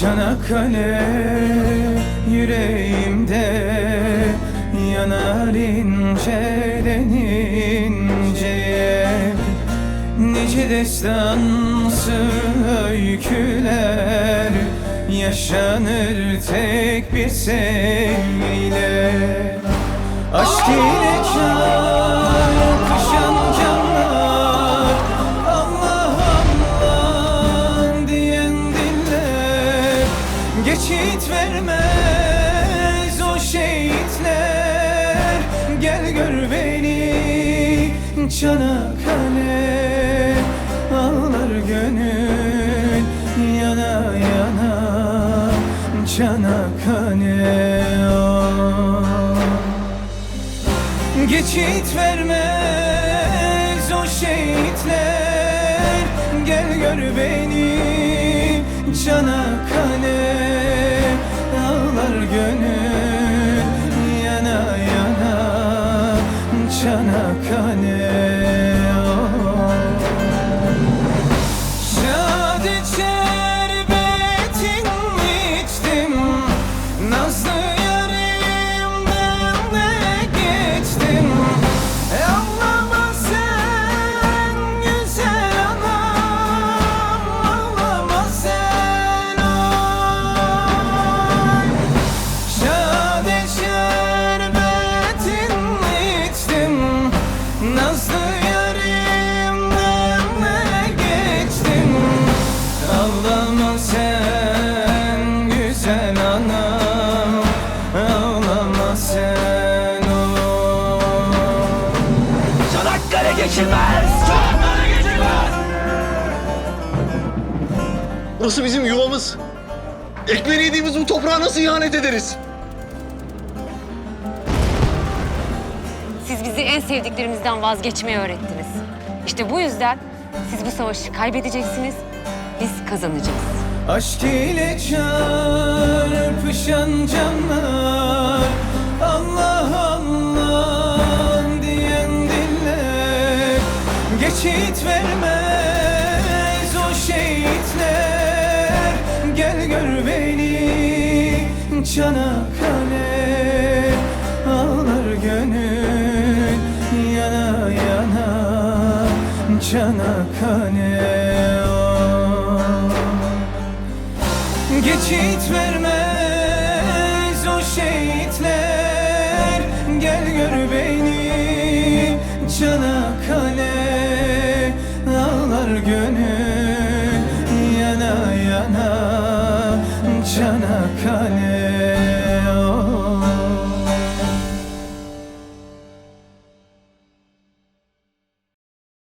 Çanakkale yüreğimde yanar inceden inceye Nice destansı öyküler yaşanır tek bir sevgiyle. Aşk ile çarpışan Geçit vermez o şehitler. Gel gör beni Çanakkale. Ağlar gönül yana yana Çanakkale. Oh. Geçit vermez o şehitler. Gel gör beni Çanakkale gönül yana yana Çanakkale geçilmez! Çanakkale geçilmez! Burası bizim yuvamız. Ekmeğini yediğimiz bu toprağa nasıl ihanet ederiz? Siz bizi en sevdiklerimizden vazgeçmeyi öğrettiniz. İşte bu yüzden siz bu savaşı kaybedeceksiniz, biz kazanacağız. Aşk ile çarpışan canlar Geçit vermez o şehitler. Gel gör beni Çanakkale Ağlar gönül yana yana Çanakkale. Geçit vermez o şehitler. Gel gör beni Çanakkale yana Çanakkale